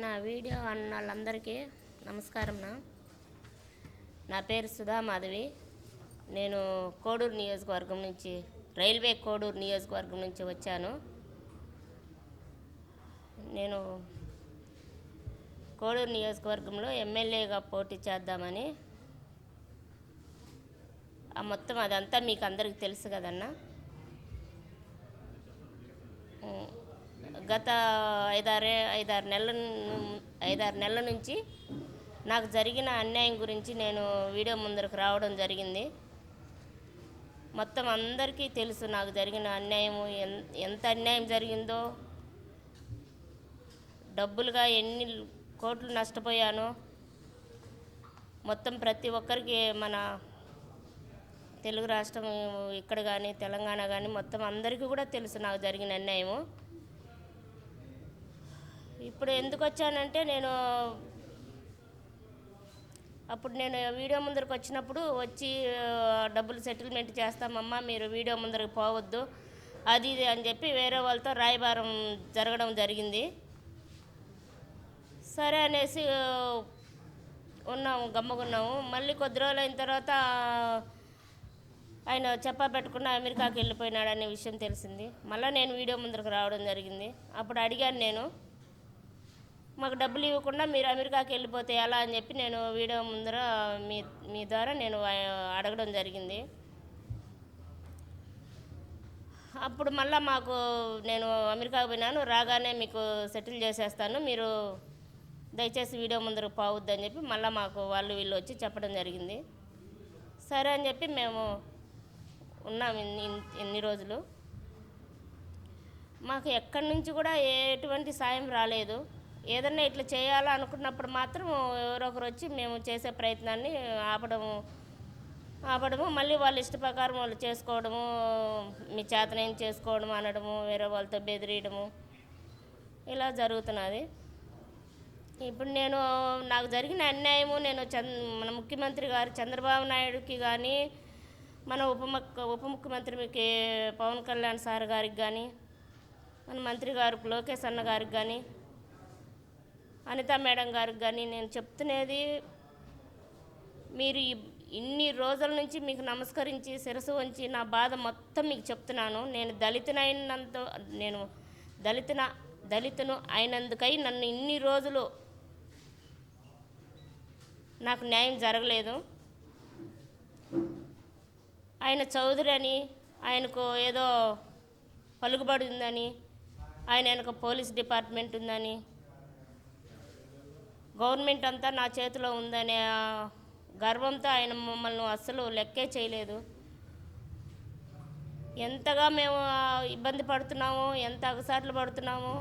నా వీడియో అన్న వాళ్ళందరికీ నమస్కారం నా. నా పేరు సుధా మాధవి. నేను కోడూరు నియోజకవర్గం నుంచి రైల్వే కోడూరు నియోజకవర్గం నుంచి వచ్చాను. నేను కోడూరు నియోజకవర్గంలో ఎమ్మెల్యేగా పోటీ చేద్దామని ఆ మొత్తం అదంతా మీకు అందరికీ తెలుసు కదన్నా. గత ఐదారే ఐదారు నెలల ఐదారు నెలల నుంచి నాకు జరిగిన అన్యాయం గురించి నేను వీడియో ముందరకు రావడం జరిగింది. మొత్తం అందరికీ తెలుసు నాకు జరిగిన అన్యాయము ఎంత అన్యాయం జరిగిందో. డబ్బులుగా ఎన్ని కోట్లు నష్టపోయానో. మొత్తం ప్రతి ఒక్కరికి మన తెలుగు రాష్ట్రం ఇక్కడ కానీ తెలంగాణ కానీ మొత్తం అందరికీ కూడా తెలుసు నాకు జరిగిన అన్యాయము. ఇప్పుడు ఎందుకు వచ్చానంటే నేను అప్పుడు నేను వీడియో ముందరకు వచ్చినప్పుడు వచ్చి డబ్బులు సెటిల్మెంట్ చేస్తామమ్మా మీరు వీడియో ముందరకు పోవద్దు అది ఇది అని చెప్పి వేరే వాళ్ళతో రాయబారం జరగడం జరిగింది. సరే అనేసి ఉన్నాము గమ్మగున్నాము మళ్ళీ కొద్ది రోజులు అయిన తర్వాత ఆయన చెప్పా పెట్టకుండా అమెరికాకి వెళ్ళిపోయినాడనే విషయం తెలిసింది. మళ్ళీ నేను వీడియో ముందరకు రావడం జరిగింది. అప్పుడు అడిగాను నేను మాకు డబ్బులు ఇవ్వకుండా మీరు అమెరికాకి వెళ్ళిపోతే ఎలా అని చెప్పి నేను వీడియో ముందర మీ మీ ద్వారా నేను అడగడం జరిగింది. అప్పుడు మళ్ళీ మాకు నేను అమెరికాకు పోయినాను రాగానే మీకు సెటిల్ చేసేస్తాను మీరు దయచేసి వీడియో ముందర పోవద్దని చెప్పి మళ్ళీ మాకు వాళ్ళు వీళ్ళు వచ్చి చెప్పడం జరిగింది. సరే అని చెప్పి మేము ఉన్నాం ఇన్ని ఇన్ని రోజులు. మాకు ఎక్కడి నుంచి కూడా ఎటువంటి సాయం రాలేదు. ఏదన్నా ఇట్లా చేయాలనుకున్నప్పుడు మాత్రం ఎవరో ఒకరు వచ్చి మేము చేసే ప్రయత్నాన్ని ఆపడము ఆపడము మళ్ళీ వాళ్ళ ఇష్ట ప్రకారం వాళ్ళు చేసుకోవడము మీ చేతనేం చేసుకోవడం అనడము వేరే వాళ్ళతో బెదిరియడము ఇలా జరుగుతున్నది. ఇప్పుడు నేను నాకు జరిగిన అన్యాయము నేను చంద్ మన ముఖ్యమంత్రి గారు చంద్రబాబు నాయుడుకి కానీ మన ఉప ఉప ముఖ్యమంత్రికి పవన్ కళ్యాణ్ సార్ గారికి కానీ మన మంత్రి గారు లోకేష్ అన్న గారికి కానీ అనితా మేడం గారికి కానీ నేను చెప్తున్నది మీరు ఈ- ఇన్ని రోజుల నుంచి మీకు నమస్కరించి శిరసు వంచి నా బాధ మొత్తం మీకు చెప్తున్నాను. నేను దళితునైనంత నేను దళితున దళితును అయినందుకై నన్ను ఇన్ని రోజులు నాకు న్యాయం జరగలేదు. ఆయన చౌదరి అని ఆయనకు ఏదో పలుకుబడి ఉందని ఆయన వెనక పోలీస్ డిపార్ట్మెంట్ ఉందని గవర్నమెంట్ అంతా నా చేతిలో ఉందనే గర్వంతో ఆయన మమ్మల్ని అస్సలు లెక్కే చేయలేదు. ఎంతగా మేము ఇబ్బంది పడుతున్నామో ఎంత అగసాట్లు పడుతున్నామో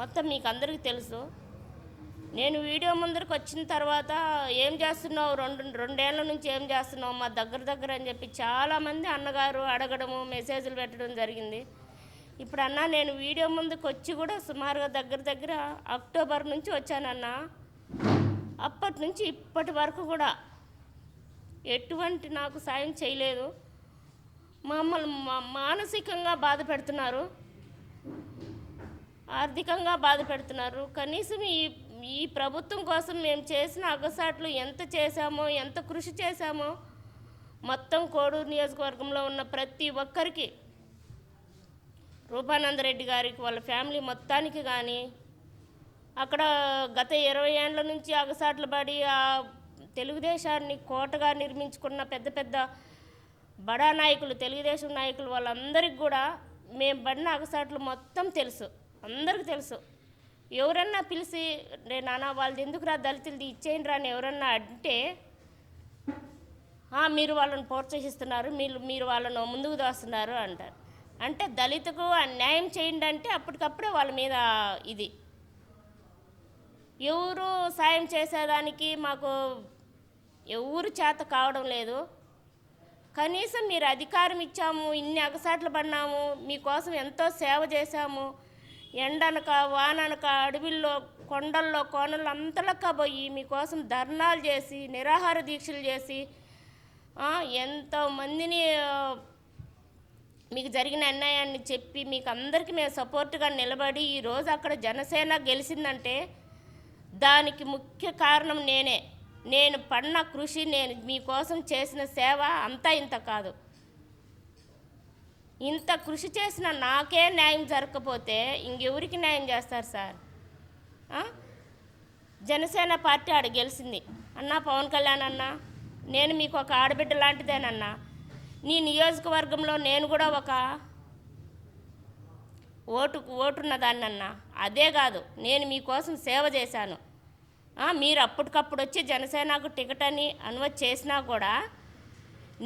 మొత్తం మీకు అందరికీ తెలుసు. నేను వీడియో ముందరకు వచ్చిన తర్వాత ఏం చేస్తున్నావు? రెండు రెండేళ్ళ నుంచి ఏం చేస్తున్నావు? మా దగ్గర దగ్గర అని చెప్పి చాలామంది అన్నగారు అడగడము మెసేజ్లు పెట్టడం జరిగింది. ఇప్పుడు అన్న నేను వీడియో ముందుకు వచ్చి కూడా సుమారుగా దగ్గర దగ్గర అక్టోబర్ నుంచి వచ్చానన్న. అప్పటి నుంచి ఇప్పటి వరకు కూడా ఎటువంటి నాకు సాయం చేయలేదు. మమ్మల్ని మా- మానసికంగా బాధ పెడుతున్నారు. ఆర్థికంగా బాధ పెడుతున్నారు. కనీసం ఈ ఈ ప్రభుత్వం కోసం మేము చేసిన అగసాట్లు ఎంత చేశామో ఎంత కృషి చేశామో మొత్తం కోడూరు నియోజకవర్గంలో ఉన్న ప్రతి ఒక్కరికి రూపానందరెడ్డి గారికి వాళ్ళ ఫ్యామిలీ మొత్తానికి కానీ అక్కడ గత ఇరవై ఏండ్ల నుంచి అగసాట్లు పడి ఆ తెలుగుదేశాన్ని కోటగా నిర్మించుకున్న పెద్ద పెద్ద బడా నాయకులు తెలుగుదేశం నాయకులు వాళ్ళందరికీ కూడా మేము పడిన అగసాట్లు మొత్తం తెలుసు. అందరికీ తెలుసు. ఎవరన్నా పిలిచి రే నాన్న వాళ్ళది ఎందుకురా దళితులది ఇచ్చేయండి రా అని ఎవరన్నా అంటే మీరు వాళ్ళని ప్రోత్సహిస్తున్నారు మీరు మీరు వాళ్ళను ముందుకు దోస్తున్నారు అంటారు. అంటే దళితకు అన్యాయం చేయండి అంటే అప్పటికప్పుడే వాళ్ళ మీద ఇది. ఎవరు సాయం చేసేదానికి మాకు ఎవరు చేత కావడం లేదు. కనీసం మీరు అధికారం ఇచ్చాము ఇన్ని అగసాట్లు పడినాము మీకోసం ఎంతో సేవ చేశాము. ఎండనక వాననక అడవిల్లో కొండల్లో కోనల్లో అంతలక్క పోయి మీకోసం ధర్నాలు చేసి నిరాహార దీక్షలు చేసి ఎంతో మందిని మీకు జరిగిన అన్యాయాన్ని చెప్పి మీకు అందరికీ మేము సపోర్ట్గా నిలబడి ఈరోజు అక్కడ జనసేన గెలిచిందంటే దానికి ముఖ్య కారణం నేనే. నేను పడిన కృషి నేను మీకోసం చేసిన సేవ అంతా ఇంత కాదు. ఇంత కృషి చేసిన నాకే న్యాయం జరగకపోతే ఇంకెవరికి న్యాయం చేస్తారు సార్? జనసేన పార్టీ ఆడ గెలిచింది. అన్నా పవన్ కళ్యాణ్ అన్న నేను మీకు ఒక ఆడబిడ్డ లాంటిదేనన్నా నీ నియోజకవర్గంలో నేను కూడా ఒక ఓటు ఓటున్న దాన్నన్నా అదే కాదు నేను మీకోసం సేవ చేశాను. మీరు అప్పటికప్పుడు వచ్చి జనసేనకు టికెట్ అని అనువత్ చేసినా కూడా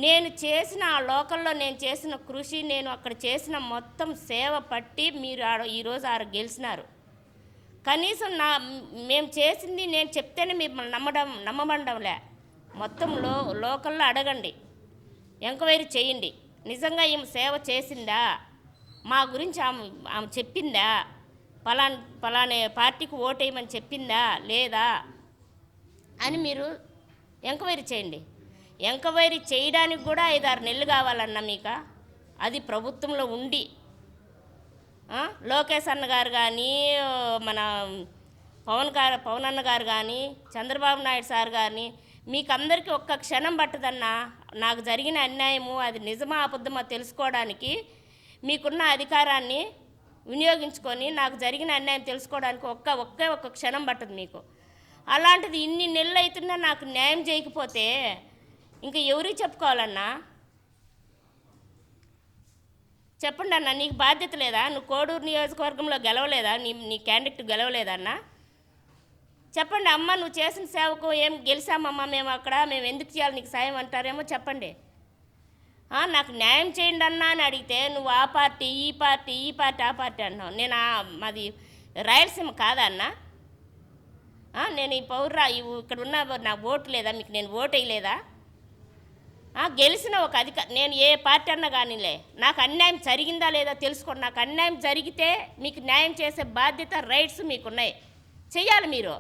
నేను చేసిన ఆ లోకల్లో నేను చేసిన కృషి నేను అక్కడ చేసిన మొత్తం సేవ పట్టి మీరు ఆడ ఈరోజు ఆడ గెలిచినారు. కనీసం నా మేము చేసింది నేను చెప్తేనే మిమ్మల్ని నమ్మడం నమ్మమండంలే మొత్తం లో లోకల్లో అడగండి. ఎంక్వైరీ చేయండి. నిజంగా ఈమె సేవ చేసిందా? మా గురించి ఆమె ఆమె చెప్పిందా? పలాన్ పలానే పార్టీకి ఓటేయమని చెప్పిందా? లేదా? అని మీరు ఎంక్వైరీ చేయండి. ఎంక్వైరీ చేయడానికి కూడా ఐదారు నెలలు కావాలన్నా మీకు? అది ప్రభుత్వంలో ఉండి. లోకేష్ అన్న గారు కానీ మన పవన్ గారు పవన్ అన్న గారు కానీ చంద్రబాబు నాయుడు సార్ కానీ మీకు అందరికీ ఒక్క క్షణం పట్టదన్నా? నాకు జరిగిన అన్యాయము అది నిజమా అబద్ధమా తెలుసుకోవడానికి మీకున్న అధికారాన్ని వినియోగించుకొని నాకు జరిగిన అన్యాయం తెలుసుకోవడానికి ఒక్క ఒకే ఒక్క క్షణం పట్టదు మీకు. అలాంటిది ఇన్ని నెలలు అవుతున్నా నాకు న్యాయం చేయకపోతే ఇంకా ఎవరికి చెప్పుకోవాలన్నా? చెప్పండి అన్న నీకు బాధ్యత లేదా? నువ్వు కోడూరు నియోజకవర్గంలో గెలవలేదా? నీ నీ క్యాండిడేట్ గెలవలేదన్నా? చెప్పండి అమ్మ నువ్వు చేసిన సేవకు ఏం గెలిచామమ్మ మేము అక్కడ మేము ఎందుకు చేయాలి నీకు సాయం అంటారేమో చెప్పండి. నాకు న్యాయం చేయండి అన్నా అని అడిగితే నువ్వు ఆ పార్టీ ఈ పార్టీ ఈ పార్టీ ఆ పార్టీ అన్నావు నేను మాది రాయలసీమ కాదన్నా నేను ఈ పౌర్రా ఇక్కడ ఉన్న నా ఓటు లేదా? మీకు నేను ఓటు వేయలేదా? గెలిచిన ఒక అధిక నేను ఏ పార్టీ అన్నా కానీలే. నాకు అన్యాయం జరిగిందా లేదా తెలుసుకోండి. నాకు అన్యాయం జరిగితే మీకు న్యాయం చేసే బాధ్యత రైట్స్ మీకున్నాయి చెయ్యాలి మీరు.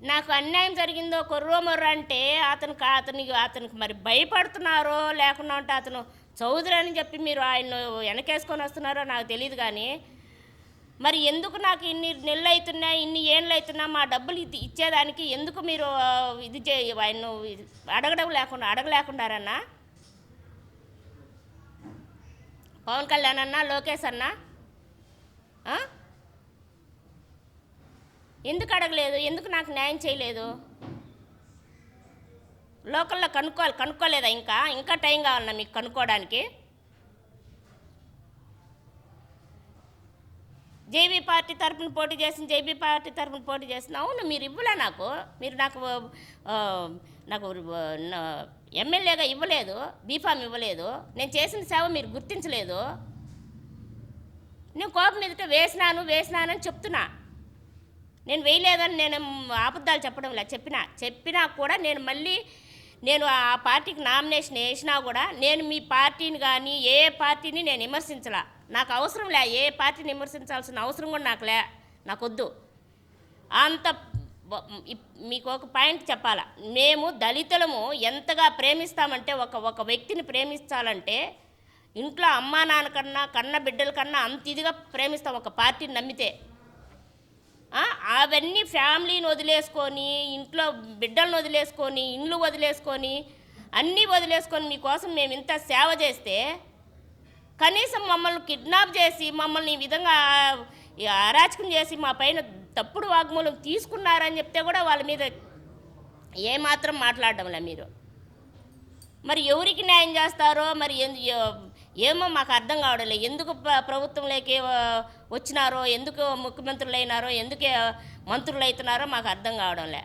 నాకు అన్యాయం జరిగిందో కొర్రో మొర్ర అంటే అతనికి అతనికి అతనికి మరి భయపడుతున్నారో లేకుండా అంటే అతను చౌదరి అని చెప్పి మీరు ఆయన వెనకేసుకొని వస్తున్నారో నాకు తెలియదు కానీ మరి ఎందుకు నాకు ఇన్ని నెలలు అవుతున్నా ఇన్ని ఏళ్ళు అవుతున్నా మా డబ్బులు ఇది ఇచ్చేదానికి ఎందుకు మీరు ఇది చే ఆయన అడగడం లేకుండా అడగలేకుండారన్నా? పవన్ కళ్యాణ్ అన్నా లోకేష్ అన్నా? ఎందుకు అడగలేదు? ఎందుకు నాకు న్యాయం చేయలేదు? లోకల్లో కనుక్కోవాలి కనుక్కోలేదా ఇంకా? ఇంకా టైం కావాలన్నా మీకు కనుక్కోవడానికి. జేబీ పార్టీ తరపున పోటీ చేసిన జేబీ పార్టీ తరపున పోటీ చేసిన అవును మీరు ఇవ్వలే నాకు? మీరు నాకు నాకు ఎమ్మెల్యేగా ఇవ్వలేదు బీఫామ్ ఇవ్వలేదు నేను చేసిన సేవ మీరు గుర్తించలేదు. నేను కోపం ఎదుట వేసినాను వేసినానని చెప్తున్నా. నేను వేయలేదని నేను అబద్ధాలు చెప్పడం లేదు. చెప్పినా చెప్పినా కూడా నేను మళ్ళీ నేను ఆ పార్టీకి నామినేషన్ వేసినా కూడా నేను మీ పార్టీని కానీ ఏ పార్టీని నేను విమర్శించలా. నాకు అవసరం లే ఏ పార్టీని విమర్శించాల్సిన అవసరం కూడా నాకు లే నాకొద్దు. అంత ఇప్- మీకు ఒక పాయింట్ చెప్పాలా. మేము దళితులము ఎంతగా ప్రేమిస్తామంటే ఒక ఒక వ్యక్తిని ప్రేమించాలంటే ఇంట్లో అమ్మా నాన్న కన్నా కన్న బిడ్డల కన్నా అంత ఇదిగా ప్రేమిస్తాం ఒక పార్టీని నమ్మితే. అవన్నీ ఫ్యామిలీని వదిలేసుకొని ఇంట్లో బిడ్డలను వదిలేసుకొని ఇండ్లు వదిలేసుకొని అన్నీ వదిలేసుకొని మీకోసం మేము ఇంత సేవ చేస్తే కనీసం మమ్మల్ని కిడ్నాప్ చేసి మమ్మల్ని ఈ విధంగా అరాచకం చేసి మా పైన తప్పుడు వాగ్మూలం తీసుకున్నారని చెప్తే కూడా వాళ్ళ మీద ఏమాత్రం మాట్లాడడంలే మీరు? మరి ఎవరికి న్యాయం చేస్తారో మరి ఎందు- ఏమో మాకు అర్థం కావడం లేదు ఎందుకు ప్రభుత్వంలోకి వచ్చినారో ఎందుకు ముఖ్యమంత్రులు అయినారో ఎందుకు మంత్రులు అవుతున్నారో మాకు అర్థం కావడం లే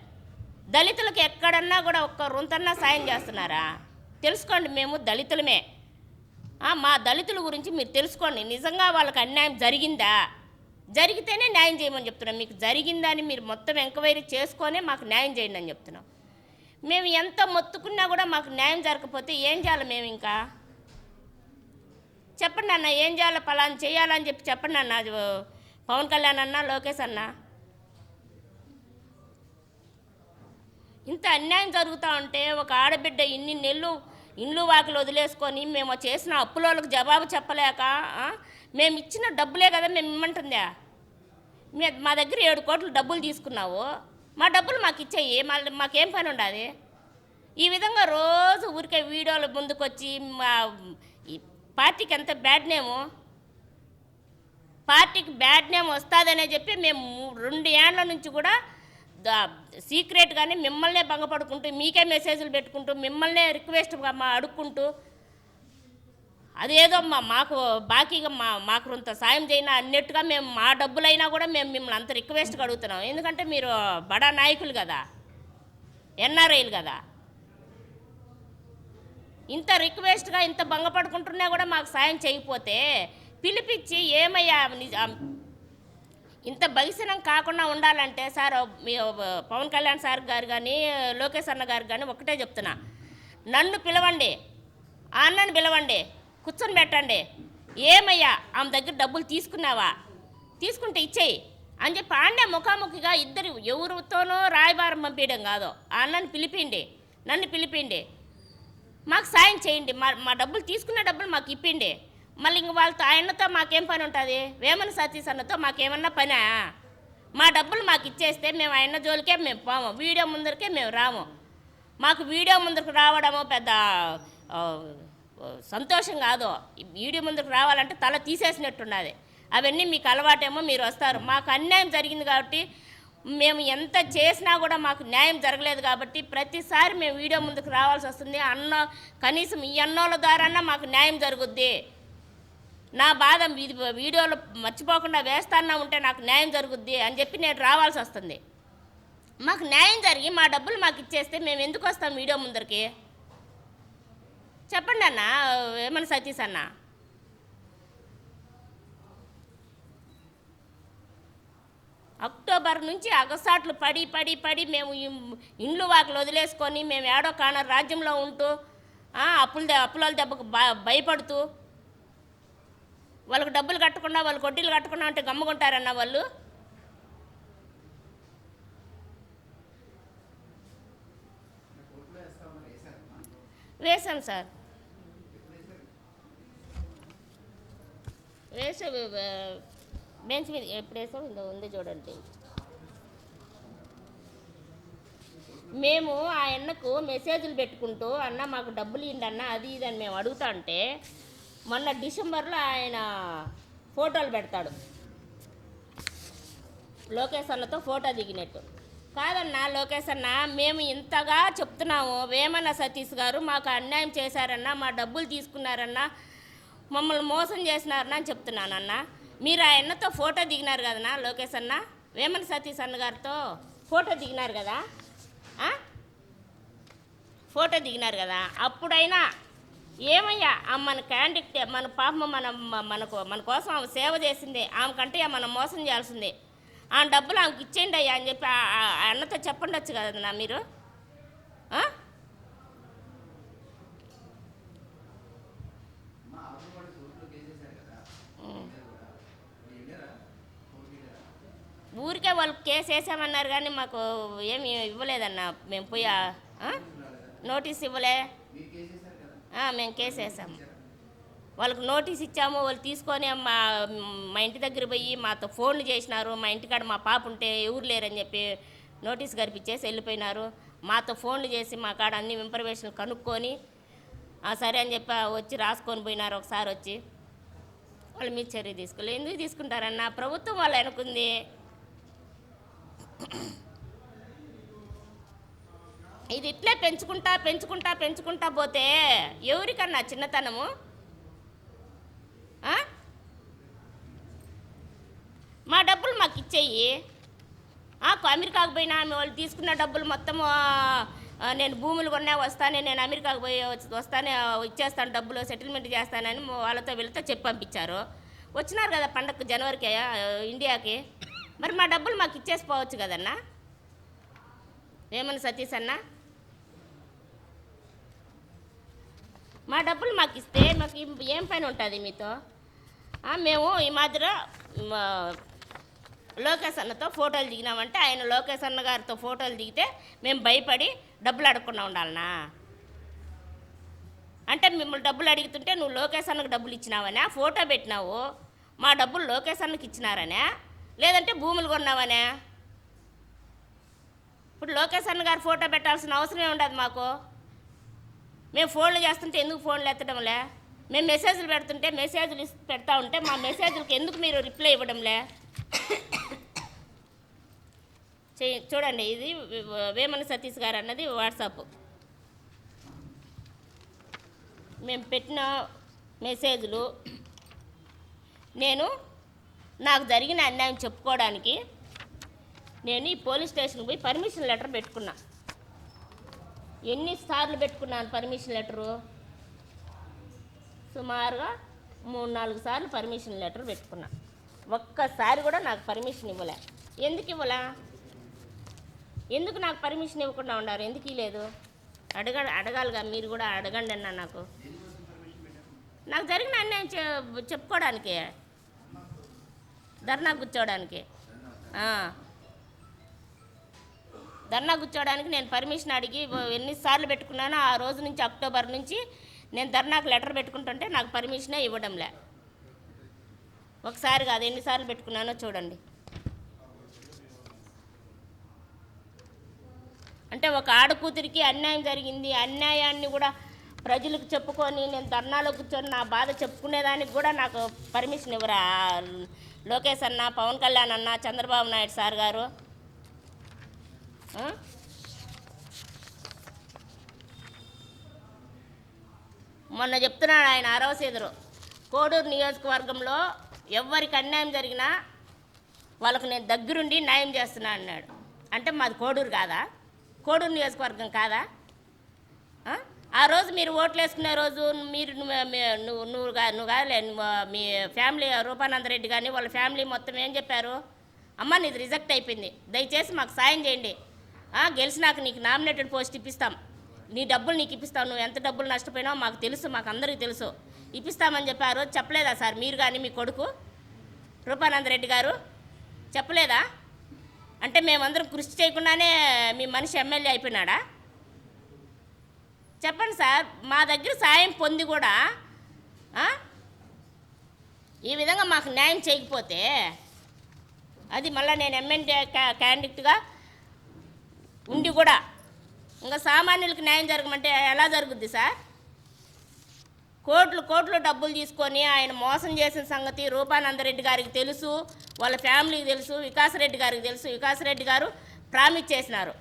దళితులకు ఎక్కడన్నా కూడా ఒక్క రొంతన్నా సాయం చేస్తున్నారా? తెలుసుకోండి మేము దళితులమే. మా దళితుల గురించి మీరు తెలుసుకోండి. నిజంగా వాళ్ళకి అన్యాయం జరిగిందా? జరిగితేనే న్యాయం చేయమని చెప్తున్నాం. మీకు జరిగిందని మీరు మొత్తం ఎంక్వైరీ చేసుకొనే మాకు న్యాయం చేయండి అని చెప్తున్నాం. మేము ఎంత మొత్తుకున్నా కూడా మాకు న్యాయం జరగకపోతే ఏం చేయాలి మేము ఇంకా? చెప్పండి అన్న ఏం చేయాలి పలానా చేయాలని చెప్పి చెప్పండి అన్న అది, పవన్ కళ్యాణ్ అన్న లోకేష్ అన్న. ఇంత అన్యాయం జరుగుతూ ఉంటే ఒక ఆడబిడ్డ ఇన్ని నెల్లు ఇండ్లు వాకిలు వదిలేసుకొని మేము చేసిన అప్పులోళ్ళకి జవాబు చెప్పలేక మేము ఇచ్చిన డబ్బులే కదా మేము ఇమ్మంటుందా? మే మా దగ్గర ఏడు కోట్లు డబ్బులు తీసుకున్నావు. మా డబ్బులు మాకు ఇచ్చేయి మళ్ళీ మాకేం పని ఉండదు. ఈ విధంగా రోజు ఊరికే వీడియోలు ముందుకొచ్చి మా పార్టీకి ఎంత బ్యాడ్ నేము పార్టీకి బ్యాడ్ నేమ్ వస్తుందనే చెప్పి మేము రెండు ఏండ్ల నుంచి కూడా సీక్రెట్గానే మిమ్మల్నే భంగపడుకుంటూ మీకే మెసేజ్లు పెట్టుకుంటూ మిమ్మల్నే రిక్వెస్ట్గా మా అడుక్కుంటూ అదేదో మా మాకు బాకీగా మా మాకు కొంత సాయం చేయనా అన్నట్టుగా మేము మా డబ్బులైనా కూడా మేము మిమ్మల్ని అంత రిక్వెస్ట్గా అడుగుతున్నాం. ఎందుకంటే మీరు బడా నాయకులు కదా ఎన్ఆర్ఐలు కదా. ఇంత రిక్వెస్ట్గా ఇంత భంగపడుకుంటున్నా కూడా మాకు సాయం చేయకపోతే పిలిపించి ఏమయ్యా ని- ఇంత బహిసనం కాకుండా ఉండాలంటే సార్ మీ పవన్ కళ్యాణ్ సార్ గారు కానీ లోకేష్ అన్న గారు కానీ ఒకటే చెప్తున్నా. నన్ను పిలవండి ఆ అన్నని పిలవండి కూర్చొని పెట్టండి. ఏమయ్యా ఆమె దగ్గర డబ్బులు తీసుకున్నావా? తీసుకుంటే ఇచ్చేయి అని చెప్పి ఆండే ముఖాముఖిగా ఇద్దరు ఎవరితోనో రాయబారం పంపించడం కాదు. ఆ అన్నని పిలిపిండి నన్ను పిలిపిండి మాకు సాయం చేయండి. మా మా డబ్బులు తీసుకున్న డబ్బులు మాకు ఇప్పిండి. మళ్ళీ ఇంక వాళ్ళతో ఆయనతో మాకేం పని ఉంటుంది? వేమన సతీష్ అన్నతో మాకేమన్నా పనా? మా డబ్బులు మాకు ఇచ్చేస్తే మేము ఆయన జోలికే మేము పోము. వీడియో ముందరికే మేము రాము. మాకు వీడియో ముందరకు రావడము పెద్ద సంతోషం కాదు. వీడియో ముందరకు రావాలంటే తల తీసేసినట్టున్నది. అవన్నీ మీకు అలవాటేమో మీరు వస్తారు. మాకు అన్యాయం జరిగింది కాబట్టి మేము ఎంత చేసినా కూడా మాకు న్యాయం జరగలేదు కాబట్టి ప్రతిసారి మేము వీడియో ముందుకు రావాల్సి వస్తుంది. అన్న కనీసం ఈ అన్నోళ్ళ ద్వారాన్నా మాకు న్యాయం జరుగుద్ది. నా బాధ ఇది వీడియోలో మర్చిపోకుండా వేస్తానా ఉంటే నాకు న్యాయం జరుగుద్ది అని చెప్పి నేను రావాల్సి వస్తుంది. మాకు న్యాయం జరిగి మా డబ్బులు మాకు ఇచ్చేస్తే మేము ఎందుకు వస్తాం వీడియో ముందరికి? చెప్పండి అన్న ఏమన్నా సతీష్ అన్న. అక్టోబర్ నుంచి అగసాట్లు పడి పడి పడి మేము ఇండ్లు వాకిలు వదిలేసుకొని మేము ఏడో కాన రాజ్యంలో ఉంటూ అప్పుల అప్పుల దెబ్బకు భయపడుతూ వాళ్ళకి డబ్బులు కట్టకుండా వాళ్ళు కొడ్డీలు కట్టకుండా అంటే గమ్ముకుంటారన్న వాళ్ళు. వేసాం సార్. వేసే బెంచ్ మీద ఎప్పుడు వేసాం ఇందో ఉంది చూడండి. మేము ఆ అన్నకు మెసేజ్లు పెట్టుకుంటూ అన్న మాకు డబ్బులు ఇవ్వండి అన్న అది ఇది అని మేము అడుగుతా అంటే మొన్న డిసెంబర్లో ఆయన ఫోటోలు పెడతాడు. లోకేష్ అన్నతో ఫోటో దిగినట్టు. కాదన్నా లోకేష్ అన్న మేము ఇంతగా చెప్తున్నాము. వేమన్న సతీష్ గారు మాకు అన్యాయం చేశారన్నా మా డబ్బులు తీసుకున్నారన్నా మమ్మల్ని మోసం చేసినారన్నా అని చెప్తున్నానన్నా. మీరు ఆయనతో ఫోటో దిగినారు కదన్నా లోకేష్ అన్న? వేమన సతీష్ అన్న గారితో ఫోటో దిగినారు కదా? ఫోటో దిగినారు కదా? అప్పుడైనా ఏమయ్యా? ఆ మన క్యాండిడేట్ మన పాపం మన మనకు మన కోసం ఆమె సేవ చేసింది. ఆమె కంటే మనం మోసం చేయాల్సిందే. ఆ డబ్బులు ఆమెకి ఇచ్చేయండి అయ్యా అని చెప్పి అన్నతో చెప్పండొచ్చు కదన్నా మీరు ఆ? ఉం. ఊరికే వాళ్ళు కేసు వేసామన్నారు కానీ మాకు ఏమి ఇవ్వలేదన్న. మేము పోయి నోటీస్ ఇవ్వలే. మేము కేసు వేసాము వాళ్ళకి నోటీస్ ఇచ్చాము వాళ్ళు తీసుకొని మా మా ఇంటి దగ్గర పోయి మాతో ఫోన్లు చేసినారు. మా ఇంటికాడ మా పాప ఉంటే ఎవరు లేరని చెప్పి నోటీస్ గడిపించేసి వెళ్ళిపోయినారు. మాతో ఫోన్లు చేసి మా కాడ అన్ని ఇన్ఫర్మేషన్ కనుక్కొని సరే అని చెప్పి వచ్చి రాసుకొని పోయినారు ఒకసారి వచ్చి. వాళ్ళు మీ చర్య తీసుకోలేదు ఎందుకు తీసుకుంటారన్న? ప్రభుత్వం వాళ్ళు అనుకుంది ఇది ఇట్లే పెంచుకుంటా పెంచుకుంటా పెంచుకుంటా పోతే ఎవరికన్నా చిన్నతనము? మా డబ్బులు మాకు ఇచ్చేయి. ఆ, అమెరికాకు పోయినా వాళ్ళు తీసుకున్న డబ్బులు మొత్తం నేను భూములు కొన్నా వస్తానే నేను అమెరికాకు పోయి వస్తానే ఇచ్చేస్తాను డబ్బులు సెటిల్మెంట్ చేస్తానని వాళ్ళతో వీళ్ళతో చెప్పి పంపించారు. వచ్చినారు కదా పండగ జనవరికి ఇండియాకి. మరి మా డబ్బులు మాకు ఇచ్చేసి పోవచ్చు కదన్నా? ఏమన్నా సతీష్ అన్న? మా డబ్బులు మాకు ఇస్తే మాకు ఏం- పైన పని ఉంటుంది మీతో? మేము ఈ మాదిరి మా లోకేష్ అన్నతో ఫోటోలు దిగినామంటే ఆయన లోకేష్ అన్న గారితో ఫోటోలు దిగితే మేము భయపడి డబ్బులు అడగకుండా ఉండాలనా? అంటే మిమ్మల్ని డబ్బులు అడుగుతుంటే నువ్వు లోకేష్ అన్నకు డబ్బులు ఇచ్చినావనే? ఫోటో పెట్టినావు. మా డబ్బులు లోకేష్ అన్నకి ఇచ్చినారనే? లేదంటే భూములు కొన్నావనే? ఇప్పుడు లోకేష్ అన్న గారు ఫోటో పెట్టాల్సిన అవసరమే ఉండదు మాకు? మేము ఫోన్లు చేస్తుంటే ఎందుకు ఫోన్లు ఎత్తడంలే? మేము మెసేజ్లు పెడుతుంటే మెసేజ్లు పెడతా ఉంటే మా మెసేజ్లకి ఎందుకు మీరు రిప్లై ఇవ్వడంలే? చెయ్యి చూడండి ఇది వేమన సతీష్ గారు అన్నది వాట్సాప్. మేము పెట్టిన మెసేజ్లు నేను నాకు జరిగిన అన్యాయం చెప్పుకోవడానికి నేను ఈ పోలీస్ స్టేషన్కి పోయి పర్మిషన్ లెటర్ పెట్టుకున్నా. ఎన్నిసార్లు పెట్టుకున్నాను పర్మిషన్ లెటరు? సుమారుగా మూడు నాలుగు సార్లు పర్మిషన్ లెటర్ పెట్టుకున్నా. ఒక్కసారి కూడా నాకు పర్మిషన్ ఇవ్వలే. ఎందుకు ఇవ్వలే? ఎందుకు నాకు పర్మిషన్ ఇవ్వకుండా ఉన్నారు? ఎందుకు ఇవ్వలేదు అడగ అడగాలిగా మీరు కూడా అడగండి అన్న నాకు. నాకు జరిగిన అన్యాయం చె- చెప్పుకోవడానికి. ధర్నా కూర్చోవడానికి. ధర్నా కూర్చోవడానికి నేను పర్మిషన్ అడిగి ఎన్నిసార్లు పెట్టుకున్నానో ఆ రోజు నుంచి అక్టోబర్ నుంచి నేను ధర్నాకు లెటర్ పెట్టుకుంటుంటే నాకు పర్మిషనే ఇవ్వడంలే. ఒకసారి కాదు ఎన్నిసార్లు పెట్టుకున్నానో చూడండి. అంటే ఒక ఆడకూతురికి అన్యాయం జరిగింది. అన్యాయాన్ని కూడా ప్రజలకు చెప్పుకొని నేను ధర్నాలో కూర్చొని నా బాధ చెప్పుకునేదానికి కూడా నాకు పర్మిషన్ ఇవ్వరా? లోకేష్ అన్న పవన్ కళ్యాణ్ అన్న చంద్రబాబు నాయుడు సార్ గారు. మొన్న చెప్తున్నాడు ఆయన అరవసీదరు కోడూరు నియోజకవర్గంలో ఎవరికి అన్యాయం జరిగినా వాళ్ళకు నేను దగ్గరుండి న్యాయం చేస్తున్నా అన్నాడు. అంటే మాది కోడూరు కాదా? కోడూరు నియోజకవర్గం కాదా? ఆ? రోజు మీరు ఓట్లు వేసుకునే రోజు మీరు నువ్వు నువ్వు నువ్వు కాదులే మీ ఫ్యామిలీ రూపానంద రెడ్డి కానీ వాళ్ళ ఫ్యామిలీ మొత్తం ఏం చెప్పారు? అమ్మ నీది రిజెక్ట్ అయిపోయింది. దయచేసి మాకు సాయం చేయండి. గెలిచినాక నీకు నామినేటెడ్ పోస్ట్ ఇప్పిస్తాం. నీ డబ్బులు నీకు ఇప్పిస్తాం. నువ్వు ఎంత డబ్బులు నష్టపోయినావో మాకు తెలుసు మాకు అందరికీ తెలుసు. ఇప్పిస్తామని చెప్పారు. చెప్పలేదా సార్? మీరు కానీ మీ కొడుకు రూపానంద రెడ్డి గారు? చెప్పలేదా? అంటే మేమందరం కృషి చేయకుండానే మీ మనిషి ఎమ్మెల్యే అయిపోయినాడా? చెప్పండి సార్ మా దగ్గర సాయం పొంది కూడా ఈ విధంగా మాకు న్యాయం చేయకపోతే అది మళ్ళీ నేను ఎమ్మెల్యే క్యాండిడేట్గా ఉండి కూడా ఇంకా సామాన్యులకు న్యాయం జరగమంటే ఎలా జరుగుద్ది సార్? కోట్లు కోట్లు డబ్బులు తీసుకొని ఆయన మోసం చేసిన సంగతి రూపానందరెడ్డి గారికి తెలుసు వాళ్ళ ఫ్యామిలీకి తెలుసు వికాసరెడ్డి గారికి తెలుసు వికాసరెడ్డి గారు ప్రామిస్ చేసినారు.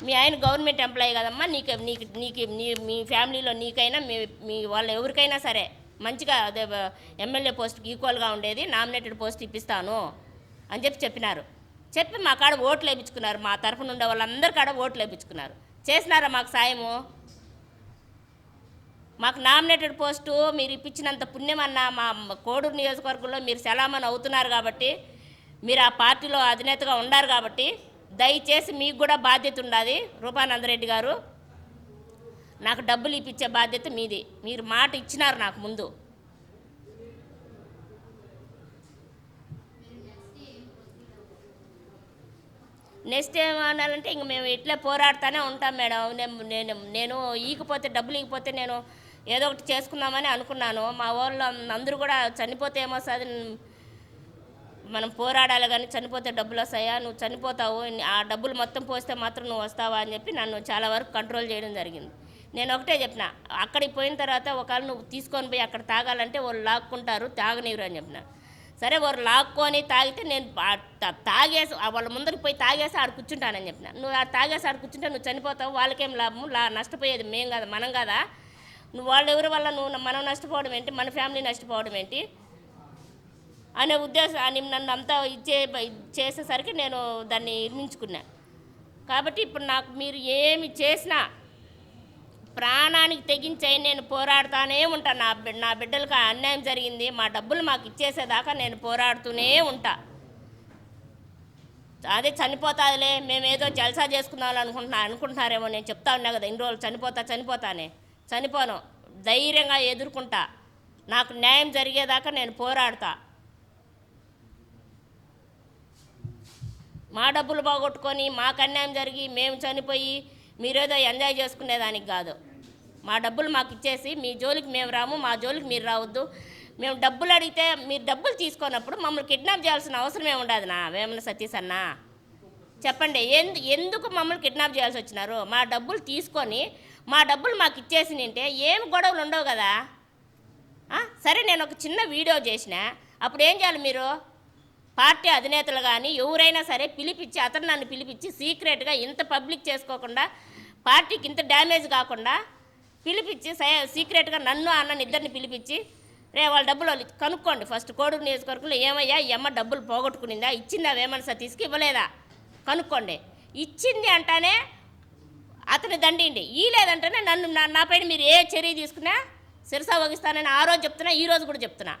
మీ ఆయన గవర్నమెంట్ ఎంప్లాయీ కదమ్మా నీకు నీకు నీకు నీ మీ ఫ్యామిలీలో నీకైనా మీ మీ వాళ్ళ ఎవరికైనా సరే మంచిగా అదే ఎమ్మెల్యే పోస్ట్కి ఈక్వల్గా ఉండేది నామినేటెడ్ పోస్ట్ ఇప్పిస్తాను అని చెప్పి చెప్పినారు. చెప్పి మా కాడ ఓట్లు వేయించుకున్నారు. మా తరఫున ఉండే వాళ్ళందరి కాడ ఓట్లు వేయించుకున్నారు. చేసినారా మాకు సాయము? మాకు నామినేటెడ్ పోస్టు మీరు ఇప్పించినంత పుణ్యమన్నా మా కోడూరు నియోజకవర్గంలో మీరు సెలామని అవుతున్నారు కాబట్టి మీరు ఆ పార్టీలో అధినేతగా ఉండారు కాబట్టి దయచేసి మీకు కూడా బాధ్యత ఉండాలి రూపానందరెడ్డి గారు. నాకు డబ్బులు ఇప్పించే బాధ్యత మీది. మీరు మాట ఇచ్చినారు నాకు ముందు. నెక్స్ట్ ఏమనాలంటే ఇంక మేము ఇట్లా పోరాడుతూనే ఉంటాం మేడం. నేను నేను నేను ఈకపోతే డబ్బులు ఈకపోతే నేను ఏదో ఒకటి చేసుకుందామని అనుకున్నాను. మా వాళ్ళు అందరూ కూడా చనిపోతే ఏమో సార్ మనం పోరాడాలి కానీ చనిపోతే డబ్బులు వస్తాయా? నువ్వు చనిపోతావు ఆ డబ్బులు మొత్తం పోస్తే మాత్రం నువ్వు వస్తావా అని చెప్పి నన్ను చాలా వరకు కంట్రోల్ చేయడం జరిగింది. నేను ఒకటే చెప్పిన అక్కడికి పోయిన తర్వాత ఒకవేళ నువ్వు తీసుకొని పోయి అక్కడ తాగాలంటే వాళ్ళు లాక్కుంటారు తాగనివ్వరు అని చెప్పిన. సరే వాళ్ళు లాక్కొని తాగితే నేను తాగేసి వాళ్ళ ముందరికి పోయి తాగేసి ఆడ కూర్చుంటానని చెప్పిన. నువ్వు ఆడ తాగేసి ఆడ కూర్చుంటే నువ్వు చనిపోతావు వాళ్ళకేం లాభము? లా నష్టపోయేది మేం కదా మనం కదా? నువ్వు వాళ్ళెవరి వల్ల నువ్వు మనం నష్టపోవడం ఏంటి? మన ఫ్యామిలీ నష్టపోవడం ఏంటి? అనే ఉద్దేశం అని నన్ను అంతా ఇచ్చే చేసేసరికి నేను దాన్ని నిర్మించుకున్నా. కాబట్టి ఇప్పుడు నాకు మీరు ఏమి చేసినా ప్రాణానికి తెగించే నేను పోరాడుతూనే ఉంటాను నా బిడ్డ నా బిడ్డలకు అన్యాయం జరిగింది మా డబ్బులు మాకు ఇచ్చేసేదాకా నేను పోరాడుతూనే ఉంటా. అదే చనిపోతాదిలే మేము ఏదో జల్సా చేసుకుందాం అనుకుంటున్నా అనుకుంటున్నారేమో నేను చెప్తా ఉన్నా కదా ఇన్ని రోజులు చనిపోతా చనిపోతానే. చనిపోను ధైర్యంగా ఎదుర్కొంటా. నాకు న్యాయం జరిగేదాకా నేను పోరాడతా. మా డబ్బులు పోగొట్టుకొని మాకు అన్యాయం జరిగి మేము చనిపోయి మీరేదో ఎంజాయ్ చేసుకునేదానికి కాదు. మా డబ్బులు మాకు ఇచ్చేసి మీ జోలికి మేము రాము మా జోలికి మీరు రావద్దు. మేము డబ్బులు అడిగితే మీరు డబ్బులు తీసుకున్నప్పుడు మమ్మల్ని కిడ్నాప్ చేయాల్సిన అవసరం ఏమి ఉండదు నా వేమన సతీష్ అన్న చెప్పండి ఎందు ఎందుకు మమ్మల్ని కిడ్నాప్ చేయాల్సి వచ్చినారు? మా డబ్బులు తీసుకొని మా డబ్బులు మాకు ఇచ్చేసి నింటే ఏం గొడవలు ఉండవు కదా? సరే నేను ఒక చిన్న వీడియో చేసిన అప్పుడు ఏం చేయాలి మీరు? పార్టీ అధినేతలు కానీ ఎవరైనా సరే పిలిపించి అతను నన్ను పిలిపించి సీక్రెట్గా ఇంత పబ్లిక్ చేసుకోకుండా పార్టీకి ఇంత డ్యామేజ్ కాకుండా పిలిపించి సై- సీక్రెట్గా నన్ను అన్నని ఇద్దరిని పిలిపించి రే వాళ్ళ డబ్బులు వాళ్ళు కనుక్కోండి ఫస్ట్. కోడూరు నియోజకవర్గంలో ఏమయ్యా ఈ అమ్మ డబ్బులు పోగొట్టుకునిందా ఇచ్చిందా వేమనసా తీసుకు ఇవ్వలేదా కనుక్కోండి. ఇచ్చింది అంటానే అతని దండిండి ఈ లేదంటేనే నన్ను నా నా పైన మీరు ఏ చర్య తీసుకున్నా సిరసా వగిస్తానని ఆ రోజు చెప్తున్నా ఈ రోజు కూడా చెప్తున్నా.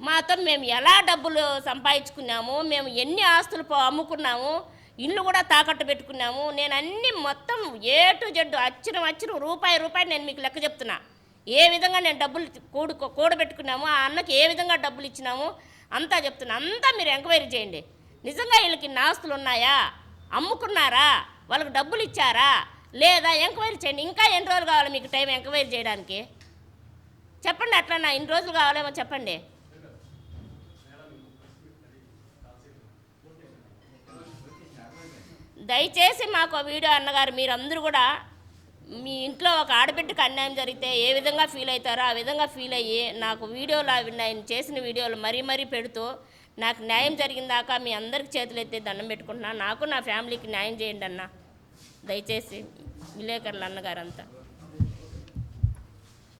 మాతో మేము ఎలా డబ్బులు సంపాదించుకున్నాము మేము ఎన్ని ఆస్తులు పో- అమ్ముకున్నాము ఇల్లు కూడా తాకట్టు పెట్టుకున్నాము. నేను అన్ని మొత్తం ఏ టు జడ్డు అచ్చిన వచ్చిన రూపాయి రూపాయి నేను మీకు లెక్క చెప్తున్నా. ఏ విధంగా నేను డబ్బులు కూడు కూడబెట్టుకున్నాము ఆ అన్నకి ఏ విధంగా డబ్బులు ఇచ్చినాము అంతా చెప్తున్నా. అంతా మీరు ఎంక్వైరీ చేయండి. నిజంగా వీళ్ళకి నాస్తులు ఆస్తులు ఉన్నాయా? అమ్ముకున్నారా? వాళ్ళకి డబ్బులు ఇచ్చారా? లేదా ఎంక్వైరీ చేయండి. ఇంకా ఎన్ని రోజులు కావాలి మీకు టైం ఎంక్వైరీ చేయడానికి? చెప్పండి అట్లా ఇన్ని రోజులు కావాలేమో చెప్పండి. దయచేసి మాకు వీడియో అన్నగారు మీరందరూ కూడా మీ ఇంట్లో ఒక ఆడబిడ్డకు అన్యాయం జరిగితే ఏ విధంగా ఫీల్ అవుతారో ఆ విధంగా ఫీల్ అయ్యి నాకు వీడియోలు అవి నేను చేసిన వీడియోలు మరీ మరీ పెడుతూ నాకు న్యాయం జరిగిందాక మీ అందరికి చేతులు ఎత్తి దండం పెట్టుకుంటున్నా. నాకు నా ఫ్యామిలీకి న్యాయం చేయండి అన్న. దయచేసి విలేకరులు అన్నగారు అంతా